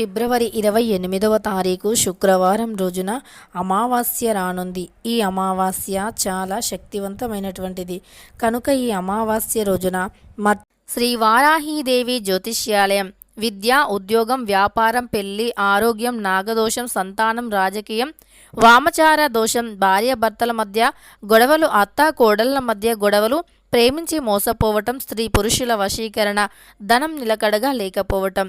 ఫిబ్రవరి ఇరవై ఎనిమిదవ తారీఖు శుక్రవారం రోజున అమావాస్య రానుంది. ఈ అమావాస్య చాలా శక్తివంతమైనటువంటిది. కనుక ఈ అమావాస్య రోజున మ శ్రీ వారాహీదేవి జ్యోతిష్యాలయం విద్య ఉద్యోగం వ్యాపారం పెళ్ళి ఆరోగ్యం నాగదోషం సంతానం రాజకీయం వామచార దోషం భార్యాభర్తల మధ్య గొడవలు అత్త కోడళ్ళ మధ్య గొడవలు ప్రేమించి మోసపోవటం స్త్రీ పురుషుల వశీకరణ ధనం నిలకడగా లేకపోవటం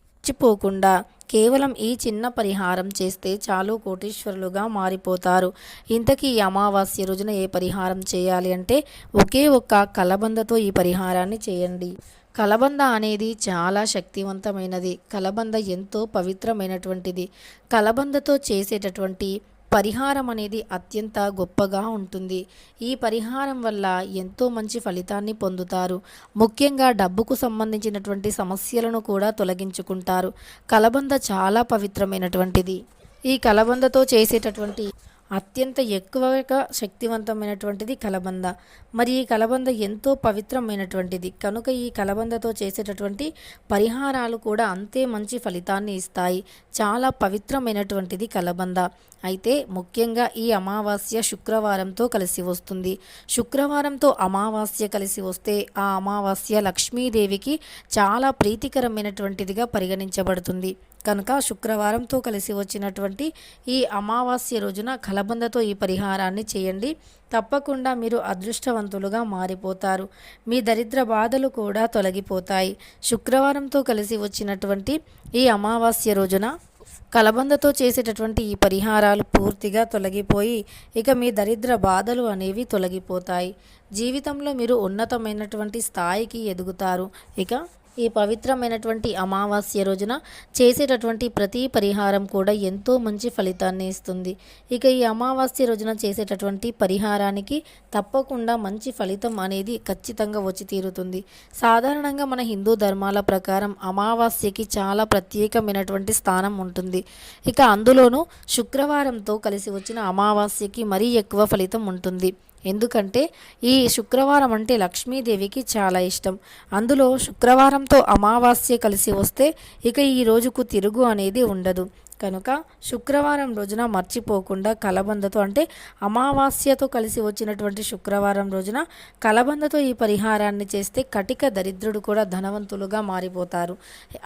మర్చిపోకుండా కేవలం ఈ చిన్న పరిహారం చేస్తే చాలు కోటీశ్వరులుగా మారిపోతారు. ఇంతకీ ఈ అమావాస్య రోజున ఏ పరిహారం చేయాలి అంటే ఒకే ఒక్క కలబందతో ఈ పరిహారాన్ని చేయండి. కలబంద అనేది చాలా శక్తివంతమైనది. కలబంద ఎంతో పవిత్రమైనటువంటిది. కలబందతో చేసేటటువంటి పరిహారం అనేది అత్యంత గొప్పగా ఉంటుంది. ఈ పరిహారం వల్ల ఎంతో మంచి ఫలితాన్ని పొందుతారు. ముఖ్యంగా డబ్బుకు సంబంధించినటువంటి సమస్యలను కూడా తొలగించుకుంటారు. కలబంద చాలా పవిత్రమైనటువంటిది. ఈ కలబందతో చేసేటటువంటి అత్యంత ఎక్కువగా శక్తివంతమైనటువంటిది కలబంద. మరి ఈ కలబంద ఎంతో పవిత్రమైనటువంటిది. కనుక ఈ కలబందతో చేసేటటువంటి పరిహారాలు కూడా అంతే మంచి ఫలితాన్ని ఇస్తాయి. చాలా పవిత్రమైనటువంటిది కలబంద. అయితే ముఖ్యంగా ఈ అమావాస్య శుక్రవారంతో కలిసి వస్తుంది. శుక్రవారంతో అమావాస్య కలిసి వస్తే ఆ అమావాస్య లక్ష్మీదేవికి చాలా ప్రీతికరమైనటువంటిదిగా పరిగణించబడుతుంది. కనుక శుక్రవారంతో కలిసి వచ్చినటువంటి ఈ అమావాస్య రోజున కలబందతో ఈ పరిహారాన్ని చేయండి. తప్పకుండా మీరు అదృష్టవంతులుగా మారిపోతారు. మీ దరిద్ర బాధలు కూడా తొలగిపోతాయి. శుక్రవారంతో కలిసి వచ్చినటువంటి ఈ అమావాస్య రోజున కలబందతో చేసేటటువంటి ఈ పరిహారాలు పూర్తిగా తొలగిపోయి ఇక మీ దరిద్ర బాధలు అనేవి తొలగిపోతాయి. జీవితంలో మీరు ఉన్నతమైనటువంటి స్థాయికి ఎదుగుతారు. ఇక ఈ పవిత్రమైనటువంటి అమావాస్య రోజున చేసేటటువంటి ప్రతి పరిహారం కూడా ఎంతో మంచి ఫలితాన్ని ఇస్తుంది. ఇక ఈ అమావాస్య రోజున చేసేటటువంటి పరిహారానికి తప్పకుండా మంచి ఫలితం అనేది ఖచ్చితంగా వచ్చి తీరుతుంది. సాధారణంగా మన హిందూ ధర్మాల ప్రకారం అమావాస్యకి చాలా ప్రత్యేకమైనటువంటి స్థానం ఉంటుంది. ఇక అందులోనూ శుక్రవారంతో కలిసి వచ్చిన అమావాస్యకి మరీ ఎక్కువ ఫలితం ఉంటుంది. ఎందుకంటే ఈ శుక్రవారం అంటే లక్ష్మీదేవికి చాలా ఇష్టం. అందులో శుక్రవారంతో అమావాస్య కలిసి వస్తే ఇక ఈ రోజుకు తిరుగు అనేది ఉండదు. కనుక శుక్రవారం రోజున మర్చిపోకుండా కలబందతో అంటే అమావాస్యతో కలిసి వచ్చినటువంటి శుక్రవారం రోజున కలబందతో ఈ పరిహారాన్ని చేస్తే కటిక దరిద్రుడు కూడా ధనవంతులుగా మారిపోతారు.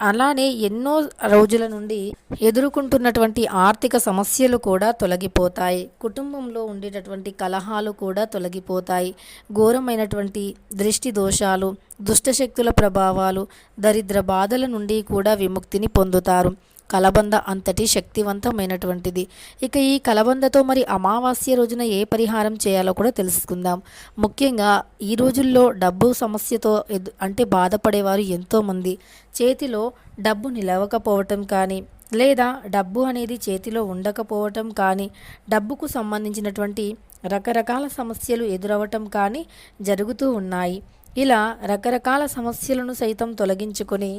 అలానే ఎన్నో రోజుల నుండి ఎదుర్కొంటున్నటువంటి ఆర్థిక సమస్యలు కూడా తొలగిపోతాయి. కుటుంబంలో ఉండేటటువంటి కలహాలు కూడా తొలగిపోతాయి. ఘోరమైనటువంటి దృష్టి దోషాలు దుష్టశక్తుల ప్రభావాలు దరిద్ర బాధల నుండి కూడా విముక్తిని పొందుతారు. కలబంద అంతటి శక్తివంతమైనటువంటిది. ఇక ఈ కలబందతో మరి అమావాస్య రోజున ఏ పరిహారం చేయాలో కూడా తెలుసుకుందాం. ముఖ్యంగా ఈ రోజుల్లో డబ్బు సమస్యతో ఎదు అంటే బాధపడేవారు ఎంతోమంది. చేతిలో డబ్బు నిలవకపోవటం కానీ లేదా డబ్బు అనేది చేతిలో ఉండకపోవటం కానీ డబ్బుకు సంబంధించినటువంటి రకరకాల సమస్యలు ఎదురవటం కానీ జరుగుతూ ఉన్నాయి. ఇలా రకరకాల సమస్యలను సైతం తొలగించుకొని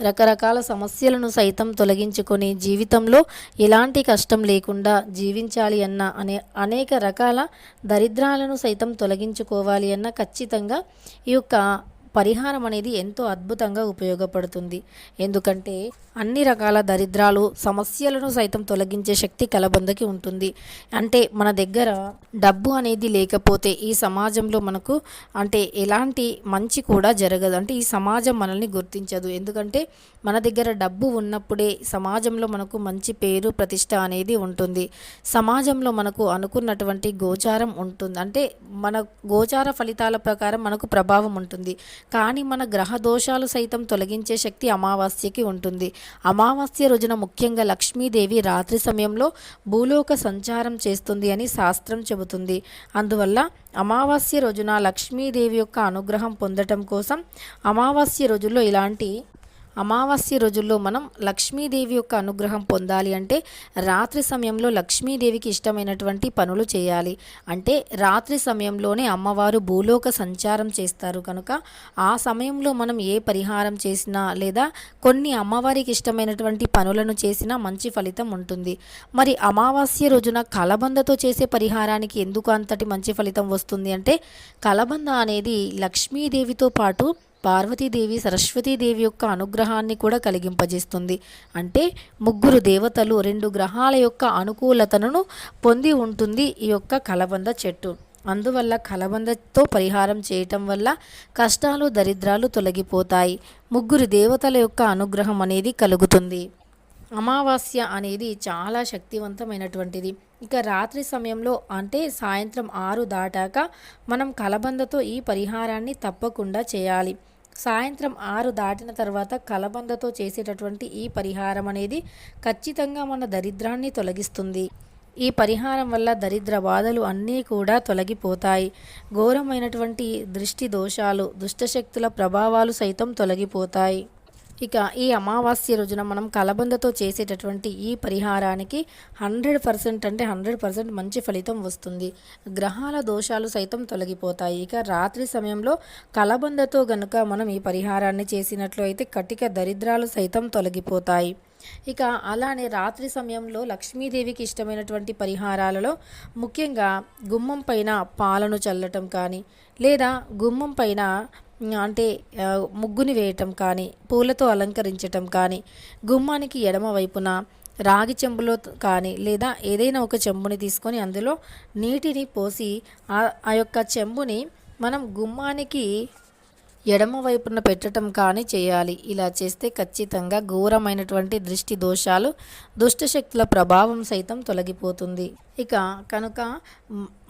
రకరకాల సమస్యలను సైతం తొలగించుకొని జీవితంలో ఎలాంటి కష్టం లేకుండా జీవించాలి అన్న అనే అనేక రకాల దరిద్రాలను సైతం తొలగించుకోవాలి అన్న ఖచ్చితంగా ఈ యొక్క పరిహారం అనేది ఎంతో అద్భుతంగా ఉపయోగపడుతుంది. ఎందుకంటే అన్ని రకాల దరిద్రాలు సమస్యలను సైతం తొలగించే శక్తి కలబందకి ఉంటుంది. అంటే మన దగ్గర డబ్బు అనేది లేకపోతే ఈ సమాజంలో మనకు అంటే ఎలాంటి మంచి కూడా జరగదు. అంటే ఈ సమాజం మనల్ని గుర్తించదు. ఎందుకంటే మన దగ్గర డబ్బు ఉన్నప్పుడే సమాజంలో మనకు మంచి పేరు ప్రతిష్ట అనేది ఉంటుంది. సమాజంలో మనకు అనుకున్నటువంటి గోచారం ఉంటుంది. అంటే మన గోచార ఫలితాల ప్రకారం మనకు ప్రభావం ఉంటుంది. కానీ మన గ్రహ దోషాలు సైతం తొలగించే శక్తి అమావాస్యకి ఉంటుంది. అమావాస్య రోజున ముఖ్యంగా లక్ష్మీదేవి రాత్రి సమయంలో భూలోక సంచారం చేస్తుంది అని శాస్త్రం చెబుతుంది. అందువల్ల అమావాస్య రోజున లక్ష్మీదేవి యొక్క అనుగ్రహం పొందటం కోసం అమావాస్య రోజుల్లో ఇలాంటి అమావాస్య రోజుల్లో మనం లక్ష్మీదేవి యొక్క అనుగ్రహం పొందాలి అంటే రాత్రి సమయంలో లక్ష్మీదేవికి ఇష్టమైనటువంటి పనులు చేయాలి. అంటే రాత్రి సమయంలోనే అమ్మవారు భూలోక సంచారం చేస్తారు కనుక ఆ సమయంలో మనం ఏ పరిహారం చేసినా లేదా కొన్ని అమ్మవారికి ఇష్టమైనటువంటి పనులను చేసినా మంచి ఫలితం ఉంటుంది. మరి అమావాస్య రోజున కలబందతో చేసే పరిహారానికి ఎందుకు అంతటి మంచి ఫలితం వస్తుంది అంటే కలబంద అనేది లక్ష్మీదేవితో పాటు పార్వతీదేవి సరస్వతీదేవి యొక్క అనుగ్రహాన్ని కూడా కలిగింపజేస్తుంది. అంటే ముగ్గురు దేవతలు రెండు గ్రహాల యొక్క అనుకూలతను పొంది ఉంటుంది ఈ యొక్క కలబంద చెట్టు. అందువల్ల కలబందతో పరిహారం చేయటం వల్ల కష్టాలు దరిద్రాలు తొలగిపోతాయి. ముగ్గురు దేవతల యొక్క అనుగ్రహం అనేది కలుగుతుంది. అమావాస్య అనేది చాలా శక్తివంతమైనటువంటిది. ఇక రాత్రి సమయంలో అంటే సాయంత్రం ఆరు దాటాక మనం కలబందతో ఈ పరిహారాన్ని తప్పకుండా చేయాలి. సాయంత్రం ఆరు దాటిన తర్వాత కలబందతో చేసేటటువంటి ఈ పరిహారం అనేది ఖచ్చితంగా మన దరిద్రాన్ని తొలగిస్తుంది. ఈ పరిహారం వల్ల దరిద్ర బాధలు అన్నీ కూడా తొలగిపోతాయి. ఘోరమైనటువంటి దృష్టి దోషాలు దుష్టశక్తుల ప్రభావాలు సైతం తొలగిపోతాయి. ఇక ఈ అమావాస్య రోజున మనం కలబందతో చేసేటటువంటి ఈ పరిహారానికి హండ్రెడ్ పర్సెంట్ అంటే హండ్రెడ్ పర్సెంట్ మంచి ఫలితం వస్తుంది. గ్రహాల దోషాలు సైతం తొలగిపోతాయి. ఇక రాత్రి సమయంలో కలబందతో గనుక మనం ఈ పరిహారాన్ని చేసినట్లు అయితే కటిక దరిద్రాలు సైతం తొలగిపోతాయి. ఇక అలానే రాత్రి సమయంలో లక్ష్మీదేవికి ఇష్టమైనటువంటి పరిహారాలలో ముఖ్యంగా గుమ్మం పైన పాలను చల్లటం కానీ లేదా గుమ్మం పైన అంటే ముగ్గుని వేయటం కానీ పూలతో అలంకరించటం కానీ గుమ్మానికి ఎడమ వైపున రాగి చెంబులో కానీ లేదా ఏదైనా ఒక చెంబుని తీసుకొని అందులో నీటిని పోసి ఆ యొక్క చెంబుని మనం గుమ్మానికి ఎడమ వైపున పెట్టడం కానీ చేయాలి. ఇలా చేస్తే ఖచ్చితంగా ఘోరమైనటువంటి దృష్టి దోషాలు దుష్టశక్తుల ప్రభావం సైతం తొలగిపోతుంది. ఇక కనుక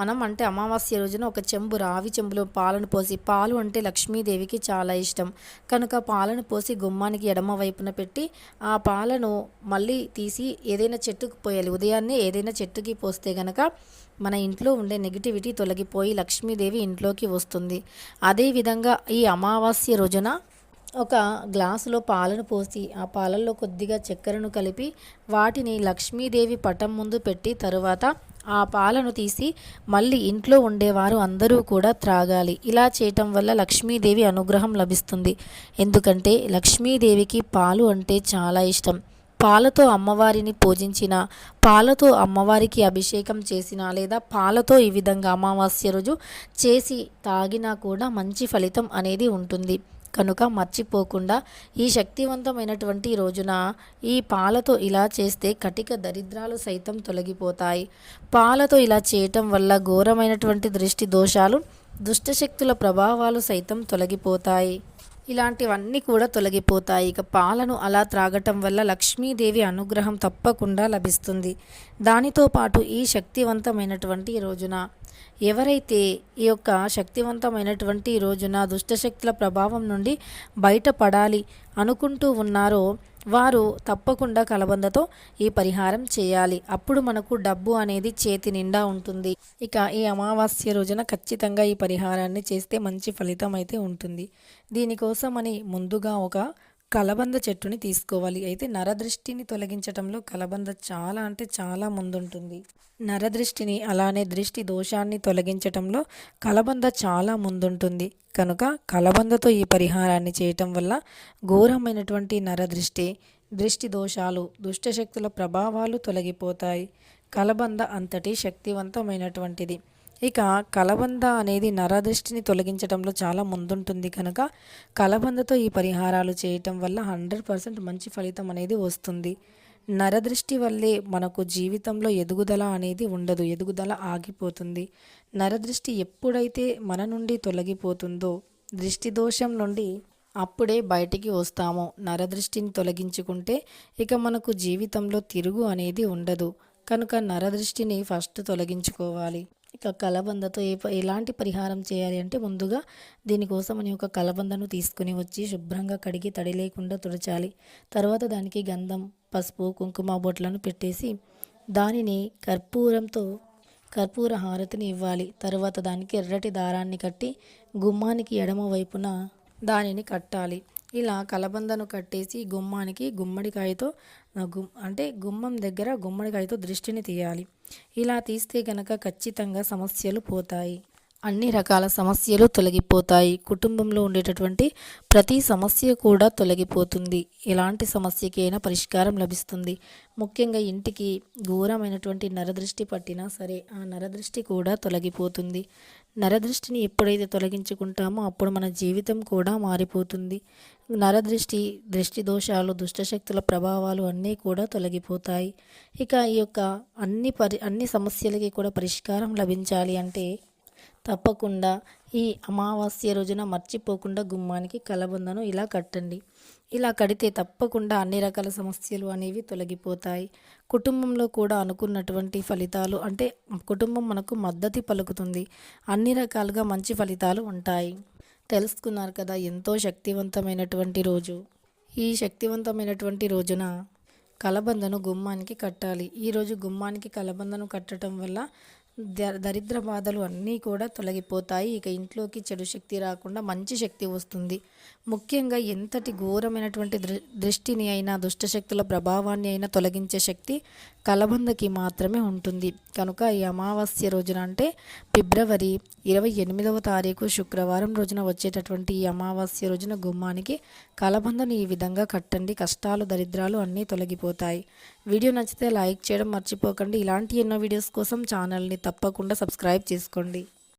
మనం అంటే అమావాస్య రోజున ఒక చెంబు రావి చెంబులో పాలను పోసి పాలు అంటే లక్ష్మీదేవికి చాలా ఇష్టం. కనుక పాలను పోసి గుమ్మానికి ఎడమ వైపున పెట్టి ఆ పాలను మళ్ళీ తీసి ఏదైనా చెట్టుకు పోయాలి. ఉదయాన్నే ఏదైనా చెట్టుకి పోస్తే గనక మన ఇంట్లో ఉండే నెగిటివిటీ తొలగిపోయి లక్ష్మీదేవి ఇంట్లోకి వస్తుంది. అదేవిధంగా ఈ అమావాస్య రోజున ఒక గ్లాసులో పాలను పోసి ఆ పాలల్లో కొద్దిగా చక్కెరను కలిపి వాటిని లక్ష్మీదేవి పటం ముందు పెట్టి తరువాత ఆ పాలను తీసి మళ్ళీ ఇంట్లో ఉండేవారు అందరూ కూడా త్రాగాలి. ఇలా చేయటం వల్ల లక్ష్మీదేవి అనుగ్రహం లభిస్తుంది. ఎందుకంటే లక్ష్మీదేవికి పాలు అంటే చాలా ఇష్టం. పాలతో అమ్మవారిని పూజించిన పాలతో అమ్మవారికి అభిషేకం చేసిన లేదా పాలతో ఈ విధంగా అమావాస్య రోజు చేసి తాగినా కూడా మంచి ఫలితం అనేది ఉంటుంది. కనుక మర్చిపోకుండా ఈ శక్తివంతమైనటువంటి రోజున ఈ పాలతో ఇలా చేస్తే కటిక దరిద్రాలు సైతం తొలగిపోతాయి. పాలతో ఇలా చేయటం వల్ల ఘోరమైనటువంటి దృష్టి దోషాలు దుష్టశక్తుల ప్రభావాలు సైతం తొలగిపోతాయి. ఇలాంటివన్నీ కూడా తొలగిపోతాయి. ఇక పాలను అలా త్రాగటం వల్ల లక్ష్మీదేవి అనుగ్రహం తప్పకుండా లభిస్తుంది. దానితో పాటు ఈ శక్తివంతమైనటువంటి రోజున ఎవరైతే ఈ యొక్క శక్తివంతమైనటువంటి రోజున దుష్టశక్తుల ప్రభావం నుండి బయటపడాలి అనుకుంటూ ఉన్నారో వారు తప్పకుండా కలబందతో ఈ పరిహారం చేయాలి. అప్పుడు మనకు డబ్బు అనేది చేతి నిండా ఉంటుంది. ఇక ఈ అమావాస్య రోజున ఖచ్చితంగా ఈ పరిహారాన్ని చేస్తే మంచి ఫలితం అయితే ఉంటుంది. దీనికోసమని ముందుగా ఒక కలబంద చెట్టుని తీసుకోవాలి. అయితే నరదృష్టిని తొలగించటంలో కలబంద చాలా అంటే చాలా ముందుంటుంది. నరదృష్టిని అలానే దృష్టి దోషాన్ని తొలగించటంలో కలబంద చాలా ముందుంటుంది. కనుక కలబందతో ఈ పరిహారాన్ని చేయటం వల్ల ఘోరమైనటువంటి నరదృష్టి దృష్టి దోషాలు దుష్టశక్తుల ప్రభావాలు తొలగిపోతాయి. కలబంద అంతటి శక్తివంతమైనటువంటిది. ఇక కలబంద అనేది నరదృష్టిని తొలగించడంలో చాలా ముందుంటుంది కనుక కలబందతో ఈ పరిహారాలు చేయటం వల్ల హండ్రెడ్ పర్సెంట్ మంచి ఫలితం అనేది వస్తుంది. నరదృష్టి వల్లే మనకు జీవితంలో ఎదుగుదల అనేది ఉండదు ఎదుగుదల ఆగిపోతుంది. నరదృష్టి ఎప్పుడైతే మన నుండి తొలగిపోతుందో దృష్టి దోషం నుండి అప్పుడే బయటికి వస్తాము నరదృష్టిని తొలగించుకుంటే ఇక మనకు జీవితంలో తిరుగు అనేది ఉండదు. కనుక నరదృష్టిని ఫస్ట్ తొలగించుకోవాలి. ఇక కలబందతో ఏ ఎలాంటి పరిహారం చేయాలి అంటే ముందుగా దీనికోసం అని ఒక కలబందను తీసుకుని వచ్చి శుభ్రంగా కడిగి తడి లేకుండా తుడచాలి. తర్వాత దానికి గంధం పసుపు కుంకుమ బొట్లను పెట్టేసి దానిని కర్పూరంతో కర్పూర హారతిని ఇవ్వాలి. తర్వాత దానికి ఎర్రటి దారాన్ని కట్టి గుమ్మానికి ఎడమ వైపున దానిని కట్టాలి. ఇలా కలబందను కట్టేసి గుమ్మానికి గుమ్మడికాయతో ఆ, అంటే గుమ్మం దగ్గర గుమ్మడికాయతో దృష్టిని తీయాలి. ఇలా తీస్తే గనక ఖచ్చితంగా సమస్యలు పోతాయి. అన్ని రకాల సమస్యలు తొలగిపోతాయి. కుటుంబంలో ఉండేటటువంటి ప్రతి సమస్య కూడా తొలగిపోతుంది. ఎలాంటి సమస్యకైనా పరిష్కారం లభిస్తుంది. ముఖ్యంగా ఇంటికి ఘోరమైనటువంటి నరదృష్టి పట్టినా సరే ఆ నరదృష్టి కూడా తొలగిపోతుంది. నరదృష్టిని ఎప్పుడైతే తొలగించుకుంటామో అప్పుడు మన జీవితం కూడా మారిపోతుంది. నరదృష్టి దృష్టి దోషాలు దుష్టశక్తుల ప్రభావాలు అన్నీ కూడా తొలగిపోతాయి. ఇక ఈ యొక్క అన్ని పరి అన్ని సమస్యలకి కూడా పరిష్కారం లభించాలి అంటే తప్పకుండా ఈ అమావాస్య రోజున మర్చిపోకుండా గుమ్మానికి కలబందను ఇలా కట్టండి. ఇలా కడితే తప్పకుండా అన్ని రకాల సమస్యలు అనేవి తొలగిపోతాయి. కుటుంబంలో కూడా అనుకున్నటువంటి ఫలితాలు అంటే కుటుంబం మనకు మద్దతు పలుకుతుంది. అన్ని రకాలుగా మంచి ఫలితాలు ఉంటాయి. తెలుసుకున్నారు కదా ఎంతో శక్తివంతమైనటువంటి రోజు. ఈ శక్తివంతమైనటువంటి రోజున కలబందను గుమ్మానికి కట్టాలి. ఈరోజు గుమ్మానికి కలబందను కట్టడం వల్ల దరిద్ర బాధలు అన్నీ కూడా తొలగిపోతాయి. ఇక ఇంట్లోకి చెడు శక్తి రాకుండా మంచి శక్తి వస్తుంది. ముఖ్యంగా ఎంతటి ఘోరమైనటువంటి దృష్టిని అయినా దుష్టశక్తుల ప్రభావాన్ని అయినా తొలగించే శక్తి కలబందకి మాత్రమే ఉంటుంది. కనుక ఈ అమావాస్య రోజున అంటే ఫిబ్రవరి ఇరవై ఎనిమిదవ తారీఖు శుక్రవారం రోజున వచ్చేటటువంటి ఈ అమావాస్య రోజున గుమ్మానికి కలబందను ఈ విధంగా కట్టండి. కష్టాలు దరిద్రాలు అన్నీ తొలగిపోతాయి. వీడియో నచ్చితే లైక్ చేయడం మర్చిపోకండి. ఇలాంటి ఎన్నో వీడియోస్ కోసం ఛానల్ని తప్పకుండా సబ్స్క్రైబ్ చేసుకోండి.